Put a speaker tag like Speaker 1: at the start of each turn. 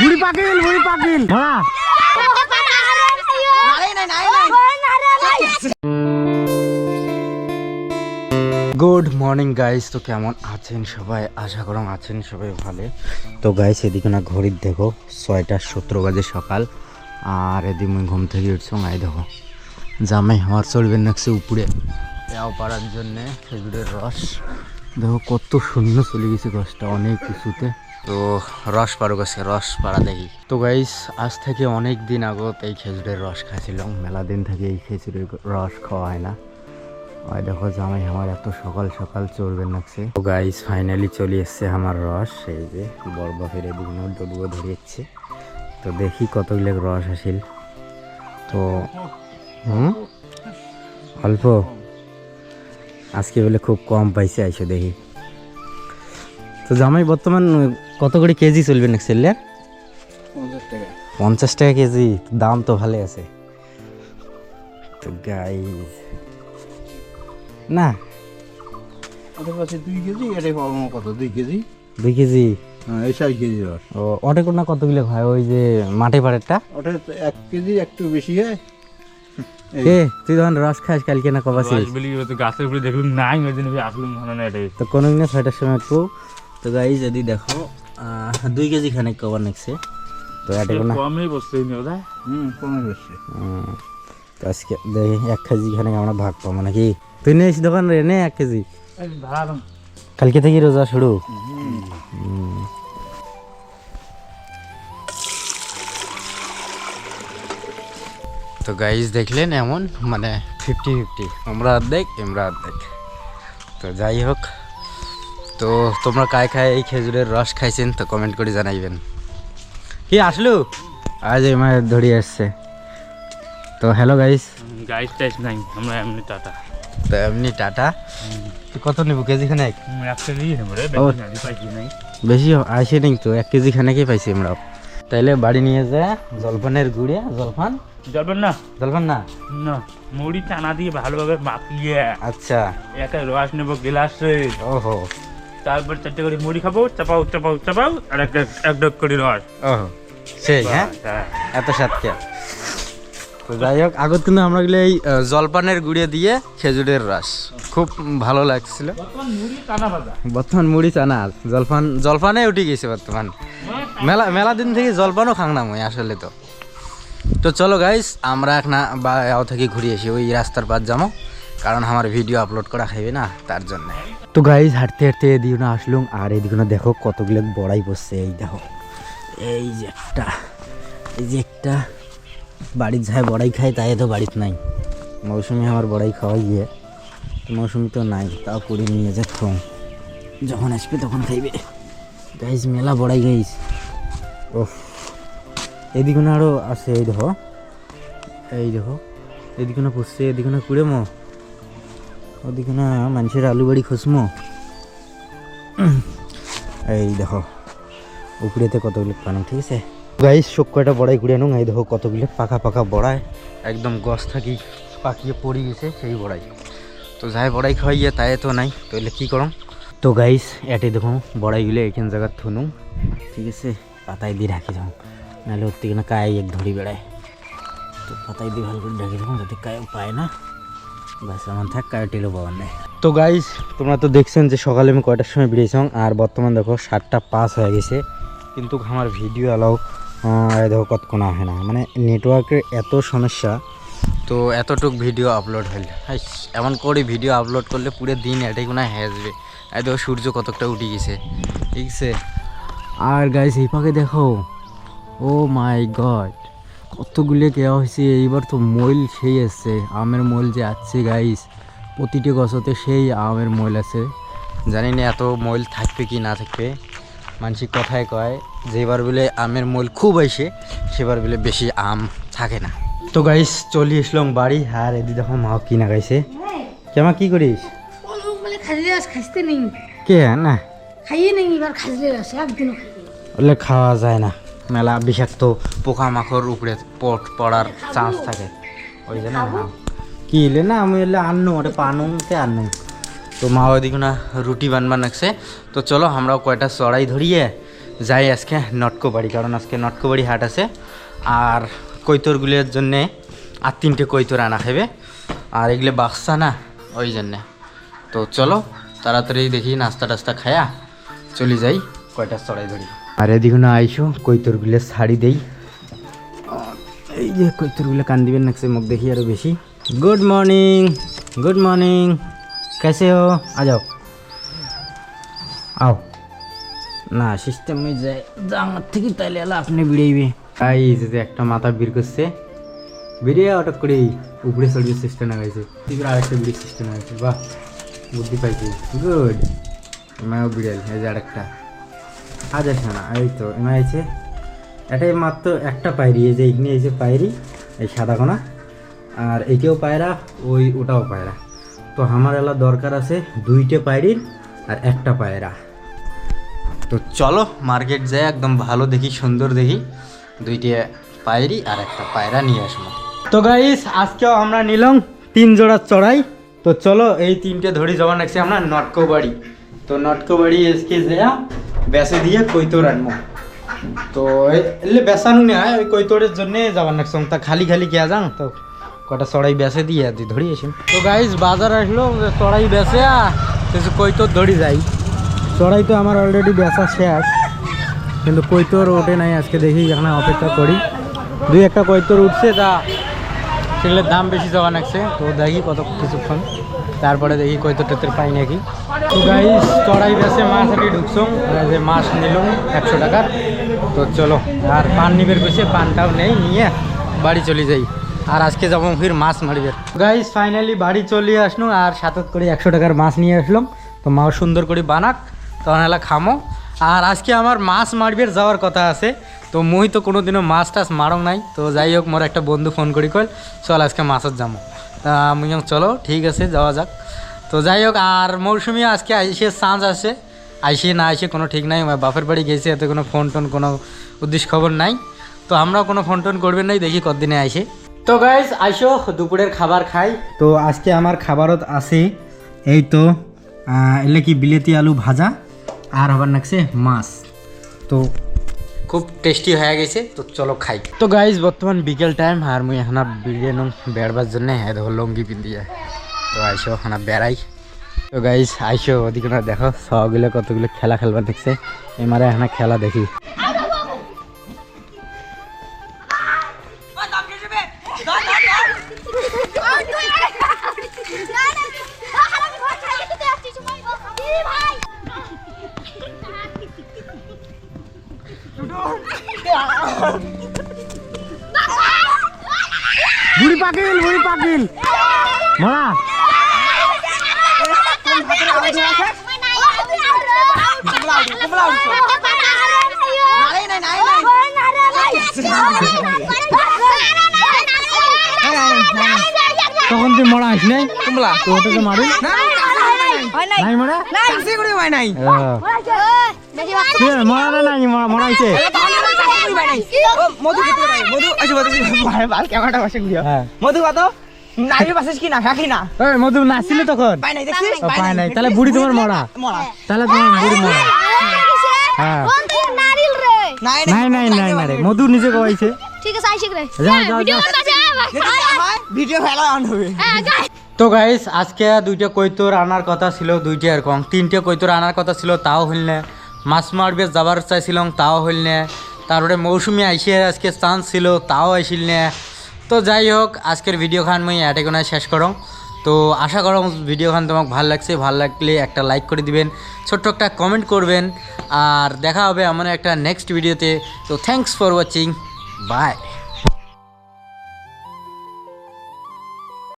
Speaker 1: বুড়ি পাকিল বুড়ি পাকিল মারা গুড মর্নিং গাইস তো কেমন আছেন সবাই? আশা করম আছেন সবাই ভালো। তো গাইস এদিকে না ঘড়ির দেখো ছয়টা সতেরো বাজে সকাল। আর এদিকে মুই ঘুম থেকে উঠছো আই দেখো। জামাই আমার চলবেন নাকছে উপরে পেয়াও পাড়ার জন্যে খেজুরের রস। দেখো কত শূন্য চলে গেছে গাছটা অনেক কিছুতে। তো রস পারো গাছে রস পাড়া দেখি। তো গাইস আজ থেকে অনেক দিন আগত এই খেজুরের রস খাইছিলাম। মেলা দিন থেকে এই খেজুরের রস খাওয়া হয় না। ওই দেখো জামাই আমার এত সকাল সকাল চলবে নাকছে। তো গাইস ফাইনালি চলে এসছে আমার রস। এই যে বড় বাপের এদিকে ডুবো ধরিয়েছে। তো দেখি কতগুলো রস আসিল। তো, হুম? অল্প? আজকে বলে খুব কম পাইছে, আইসো দেখি। তো জামাই বর্তমান কত করে কেজি চলবে না সেলের? পঞ্চাশ টাকা। কেজি দাম তো ভালো আছে। তো গাই না।
Speaker 2: ওদের দুই কেজি এটা পাবো কত দুই কেজি?
Speaker 1: দুই কেজি?
Speaker 2: হ্যাঁ এই চার কেজি রস।
Speaker 1: ও অনেক না কতগুলো হয়? ওই যে মাঠে পাড়েরটা?
Speaker 2: ওটা এক কেজি একটু বেশি হয়। এই
Speaker 1: তুই যখন রস খাস কালকে না কবাসি
Speaker 3: বলি তো গাছের উপরে দেখলুম নাই ওই দিন আসলুম না এটাই।
Speaker 1: তো কোনো দিন ছয়টার সময় একটু তো গাই যদি দেখো আহ, দুই কেজি খানিক কবার নেকছে তো এটা কোনো
Speaker 3: কমই বসতে নি ওটা
Speaker 2: হুম কমে যাচ্ছে
Speaker 1: হুম, তো আজকে দেখি এক কেজি খানিক আমরা ভাগ পাবো নাকি? তুই নিস দোকান রে নে এক কেজি। কালকে থেকে রোজা শুরু। তো গাইজ দেখলেন এমন? মানে ফিফটি ফিফটি আমরা অর্ধেক আমরা অর্ধেক। তো যাই হোক তো তোমরা কায় খায় এই খেজুরের রস খাইছেন তো কমেন্ট করে জানাইবেন। কি আসলো? আজ এই মায়ের ধরিয়ে আসছে। তো হ্যালো গাইস
Speaker 3: গাইস টাইস নাই আমরা এমনি টাটা।
Speaker 1: তো এমনি টাটা। কত নেব কেজি খানেক?
Speaker 3: বেশি
Speaker 1: আসে নেই। তো এক কেজি খানেকই পাইছি আমরা। তাইলে বাড়ি নিয়ে যা জলপানের গুড়িয়া জলপান?
Speaker 3: জলপান না।
Speaker 1: জলপান না?
Speaker 3: না মুড়ি চানা দিয়ে ভালোভাবে মাখিয়ে।
Speaker 1: আচ্ছা।
Speaker 3: একটা রস নেব গ্লাসে।
Speaker 1: ওহো।
Speaker 3: তারপর চারটে করে মুড়ি খাব চাপাও চাপাও চাপাও আর একটা এক ডক করে রস।
Speaker 1: ওহো সেই হ্যাঁ?
Speaker 3: হ্যাঁ।
Speaker 1: এত সাতকে তো যাই হোক আগত কিন্তু আমরা গেলে এই জলপানের গুঁড়িয়ে দিয়ে খেজুরের রস। খুব ভালো লাগছিল। বর্তমান মুড়ি চানা জলপান জলপানে উঠে গেছে বর্তমান। মেলা মেলা দিন থেকে জলপানও খাং না মই আসলে তো। তো চলো গাইস আমরা এক না বা থেকে ঘুরে আসি ওই রাস্তার পার যাব। কারণ আমার ভিডিও আপলোড করা খাইবে না, তার জন্য। তো গাইস হাঁটতে হাঁটতে এদিকে না আসলুম, আর এদিকে না দেখো কতগুলো বড়াই বসছে, এই দেখো। এই যে একটা, এই যে একটা বাড়ির যাই বড়াই খায়, তাই তো বাড়িতে নাই। মৌসুমি আমার বড়াই খাওয়াই গিয়ে মৌসুমি তো নাই, তাও করে নিয়ে যাচ্ছ যখন আসবে তখন খাইবে। গাইজ মেলা বড়াই গাইস ও এদিকে আরও আছে, এই দেখো। এই দেখো। এদিকে না পুষছে, এদিকে না কুড়ে মো। ওদিকে না মানুষের আলু বাড়ি খুসমো এই দেখো, উপরেতে কতগুলো পানো, ঠিক আছে? গাইস সব কয়টা বড়াই কুড়ে আনুন। এই দেখো, কতগুলো পাকা পাকা বড়াই। একদম গছ থাকি পাকিয়ে পড়ে গেছে সেই বড়াই। তো যাই বড়াই খাওয়াইয়া, তাই তো নাই। তাহলে কি করম? তো গাইস এটে দেখো, বড়াইগুলো এখান জায়গা থুনুম। ঠিক আছে, পাতায় দিয়ে ঢাকি যাও নাহলে ওর থেকে না কায় এক ধরি বেড়ায়। তো পাতায় দিয়ে ভালো করে ঢাকি যাব যাতে কায়ও পায় না। থাক নেই তো গাইস তোমরা তো দেখছেন যে সকালে আমি কয়টার সময় বেরিয়েছিলাম, আর বর্তমান দেখো সাতটা পাস হয়ে গেছে। কিন্তু আমার ভিডিও অ্যালাউ দেখো কতক্ষণ আসে না। মানে নেটওয়ার্কের এত সমস্যা, তো এতটুক ভিডিও আপলোড হইল। এমন করে ভিডিও আপলোড করলে পুরো দিন এটাই কোনো হেসবে। এই দেখো সূর্য কতকটা উঠে গেছে। ঠিক আছে? আর গাইস এই পাকে দেখো। ও মাই গড কতগুলো কেয়া হয়েছে এইবার তো মইল সেই আসছে আমের মইল যে আছে গাইস প্রতিটি গছতে সেই আমের মইল আছে। জানি না এত মইল থাকবে কি না থাকবে মানসিক কথায় কয় যেবার বলে আমের মইল খুব আইসে সেবার বলে বেশি আম থাকে না। তো গাইস চলি আসলাম বাড়ি আর এদি দেখো মা কি না গাইছে কেমন কি করিস?
Speaker 4: খাইতে নেই।
Speaker 1: কে না?
Speaker 4: খাইয়ে নেই এবার রস একদিনও
Speaker 1: খাওয়া যায় না। মেলা বিষাক্ত পোকামাকড় উপরে পট পড়ার চান্স থাকে। ওই জন্য না। কি এলে না, আমি এলে আননু ওটা পানুতে আননু। তো মা ওইদিকে না রুটি বানবার নাকছে তো চলো, আমরাও কয়টা চড়াই ধরিয়ে যাই আজকে নটকোবাড়ি, কারণ আজকে নটকোবাড়ি হাট আছে। আর কৈতরগুলোর জন্যে আর তিনটে কৈতর আনা খাবে আর এগুলো বাক্সা না, ওই জন্যে। তো চলো, তাড়াতাড়ি দেখি নাস্তা টাস্তা খায়া চলে যাই, কয়টা চড়াই ধরি। আর এদিকে না আইসো কৈতরগুলো শাড়ি দেই। এই যে কৈতরগুলো কান দিবেন নাকছে মুখ দেখি আরও বেশি। গুড মর্নিং গুড মর্নিং কেসে হো আ যাও। আও। না সিস্টেম সিস্টেমে যায়। আমার থেকে তাইলে এলা আপনি বিড়াইবে এই যে একটা মাথা বের করছে। বেরিয়ে হঠাৎ করে উপরে চড়বে সিস্টেম লাগাইছে। এবার আরেকটা বিড়ি সিস্টেম লাগাইছে। বাহ বুদ্ধি পাইছি। গুড আমিও বিড়াল এই যে আরেকটা। আজ না এই তো এমা আছে এটাই মাত্র একটা পায়রি, এই যে এখানে এই যে পায়রি, এই সাদা কোনা আর এটাও পায়রা, ওই ওটাও পায়রা। তো আমার এলা দরকার আছে দুইটে পায়রির আর একটা পায়রা। তো চলো মার্কেট যাই, একদম ভালো দেখি, সুন্দর দেখি, দুইটে পায়রি আর একটা পায়রা নিয়ে আসব। তো গাইস আজকেও আমরা নিলাম তিন জোড়া চড়াই। তো চলো এই তিনটে ধরি জমা রাখছি আমরা নটকো বাড়ি তো নটকো বাড়ি এসকে যাইয়া বেসে দিয়ে কৈতর আনব তো এলে বেসানো নেই ওই কৈতরের জন্য যাবার নাকছ তা খালি খালি কে যাং? তো কটা চড়াই বেসে দিয়ে দি ধরি আসি তো গাইস বাজার আসলো চড়াই বেসে কিছু কৈতর ধরি যাই চড়াই তো আমার অলরেডি বেচা শেষ, কিন্তু কৈতর ওঠে নাই, আজকে দেখি এখানে অপেক্ষা করি দুই একটা কৈতর উঠছে তা সেগুলোর দাম বেশি যাওয়া লাগছে তো দেখি কত কিছুক্ষণ তারপরে দেখি কৈতর টেতর পাই নাকি। গাইস চড়াই বেসে মাছ আর কি ঢুকছো যে মাছ নিলাম একশো টাকার। তো চলো আর পান নিবের কইছে পানটাও নেই নিয়ে বাড়ি চলে যাই। আর আজকে যাব ফির মাছ মারিবের। গাইস ফাইনালি বাড়ি চলে আসলো আর সাতত করে একশো টাকার মাছ নিয়ে আসলাম। তো মাও সুন্দর করে বানাক তখন এলা খামো। আর আজকে আমার মাছ মারবের যাওয়ার কথা আছে তো মুই তো কোনোদিনও মাছ টাছ মারং নাই। তো যাই হোক মোর একটা বন্ধু ফোন করি কল চল আজকে মাছের যাব তা বললাম, চলো ঠিক আছে যাওয়া যাক। তো যাই হোক আর মৌসুমি আজকে আইসে চান্স আসে আইসে না আইসে কোনো ঠিক নাই আমার বাপের বাড়ি গেছে এতে কোনো ফোন টোন কোনো উদ্দেশ্য খবর নাই। তো আমরাও কোনো ফোন টোন করবেন নাই দেখি কতদিনে আইসে। তো গাইস আইসো দুপুরের খাবার খাই। তো আজকে আমার খাবারত আছে এই তো এলে কি বিলেতি আলু ভাজা আর আবার নাকছে মাছ। তো খুব টেস্টি হয়ে গেছে তো চলো খাই। তো গাইজ বর্তমান বিকেল টাইম আর মুই এখানে বিরিয়ানি নং বেড়বার জন্য হ্যাঁ লঙ্গি পিন্ধি যায় তো আইসো, এখানে বেড়াই। তো গাইস আইসো, ওদিকে না দেখো, সবগুলো কতগুলো খেলা খেলবার দেখছে। এমারে এখানে খেলা দেখি। বুড়ি বুড়ি মরা। তখন তুই মরা আস নাই কুমলা তো ওটা তো মারি নাই মরা হ্যাঁ। কি রে, মরা না নাই মরা মরা আইছে হ্যাঁ
Speaker 2: মধু কত নারী বাসিস কি না খাকি না
Speaker 1: এই মধু নাচছিলে তখন
Speaker 2: পাই নাই দেখছিস
Speaker 1: পায় নাই তাহলে বুড়ি তোমার মরা
Speaker 2: মরা
Speaker 1: তাহলে তোমার বুড়ি মরা হ্যাঁ।
Speaker 2: নাই
Speaker 1: নাই নাই নাই রে মধু নিজে কইছে
Speaker 4: ঠিক আছে আইসি রে।
Speaker 1: যা যা যা।
Speaker 2: ভিডিও ফেলা অন হবে।
Speaker 1: তো গাইস আজকে দুইটা কৈতর আনার কথা ছিল দুইটা এরকম। তিনটে কৈতর আনার কথা ছিল তাও হইল না। মাছ মারবে যাবার চাইছিলাম তাও হইল না। তারপরে মৌসুমি আইসে আজকে চান্স ছিল তাও আইসিল না। তো যাই হোক আজকের ভিডিও খান মুই এটে শেষ করো তো আশা করো ভিডিওখান তোমাকে ভালো লাগছে, ভালো লাগলে একটা লাইক করে দিবেন, ছোট্ট একটা কমেন্ট করবেন, আর দেখা হবে আমার একটা নেক্সট ভিডিওতে তো। Thanks for watching by